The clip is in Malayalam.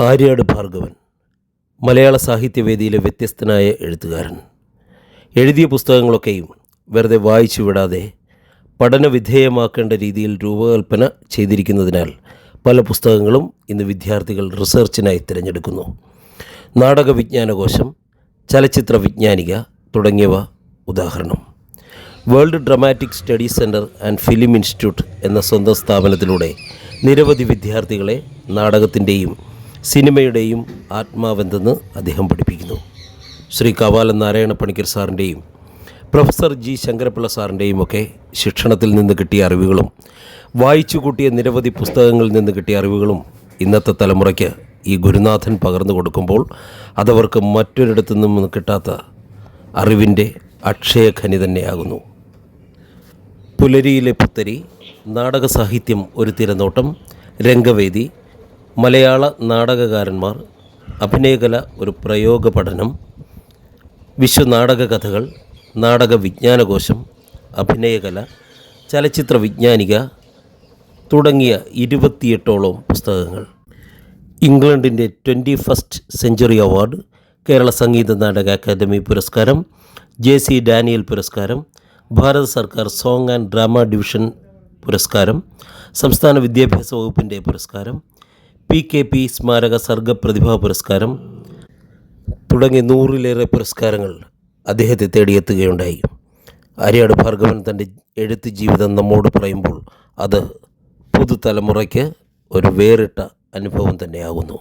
ആര്യാട് ഭാർഗവൻ മലയാള സാഹിത്യവേദിയിലെ വ്യത്യസ്തനായ എഴുത്തുകാരൻ. എഴുതിയ പുസ്തകങ്ങളൊക്കെയും വെറുതെ വായിച്ചു വിടാതെ പഠനവിധേയമാക്കേണ്ട രീതിയിൽ രൂപകൽപ്പന ചെയ്തിരിക്കുന്നതിനാൽ പല പുസ്തകങ്ങളും ഇന്ന് വിദ്യാർത്ഥികൾ റിസർച്ചിനായി തിരഞ്ഞെടുക്കുന്നു. നാടക വിജ്ഞാനകോശം ചലച്ചിത്ര വിജ്ഞാനിക തുടങ്ങിയവ ഉദാഹരണം. World dramatic study centre and film institute എന്ന സ്വന്തം സ്ഥാപനത്തിലൂടെ നിരവധി വിദ്യാർത്ഥികളെ നാടകത്തിന്റെയും സിനിമയുടെയും ആത്മാവെന്തെന്ന് അദ്ദേഹം പഠിപ്പിക്കുന്നു. ശ്രീ കവാലൻ നാരായണ പണിക്കർ സാറിന്റെയും പ്രൊഫസർ ജി ശങ്കരപ്പിള്ള സാറിന്റെയും ഒക്കെ ശിക്ഷണത്തിൽ നിന്ന് കിട്ടിയ അറിവുകളും വായിച്ചു കൂട്ടിയ നിരവധി പുസ്തകങ്ങളിൽ നിന്ന് കിട്ടിയ അറിവുകളും ഇന്നത്തെ തലമുറയ്ക്ക് ഈ ഗുരുനാഥൻ പകർന്നു കൊടുക്കുമ്പോൾ അതവർക്ക് മറ്റൊരിടത്തു നിന്നും കിട്ടാത്ത അറിവിന്റെ അക്ഷയഖനി തന്നെയാകുന്നു. പുലരിയിലെ പുത്തരി നാടക സാഹിത്യം ഒരു തിരനോട്ടം രംഗവേദി മലയാള നാടകകാരന്മാർ അഭിനയകല ഒരു പ്രയോഗ പഠനം വിശ്വനാടക കഥകൾ നാടക വിജ്ഞാനകോശം അഭിനയകല ചലച്ചിത്ര വിജ്ഞാനിക തുടങ്ങിയ ഇരുപത്തിയെട്ടോളം പുസ്തകങ്ങൾ. ഇംഗ്ലണ്ടിന്റെ twenty first century award Kerala Sangeetha Nataka Akademi പുരസ്കാരം ജെ സി ഡാനിയൽ പുരസ്കാരം ഭാരത സർക്കാർ സോങ് ആൻഡ് ഡ്രാമ ഡിവിഷൻ പുരസ്കാരം സംസ്ഥാന വിദ്യാഭ്യാസ വകുപ്പിന്റെ പുരസ്കാരം പി കെ പി സ്മാരക സർഗ പ്രതിഭാ പുരസ്കാരം തുടങ്ങി നൂറിലേറെ പുരസ്കാരങ്ങൾ അദ്ദേഹത്തെ തേടിയെത്തുകയുണ്ടായി. അരിയാട് ഭാർഗവൻ തന്റെ എഴുത്ത് ജീവിതം നമ്മോട് പറയുമ്പോൾ അത് പുതുതലമുറയ്ക്ക് ഒരു വേറിട്ട അനുഭവം തന്നെയാകുന്നു.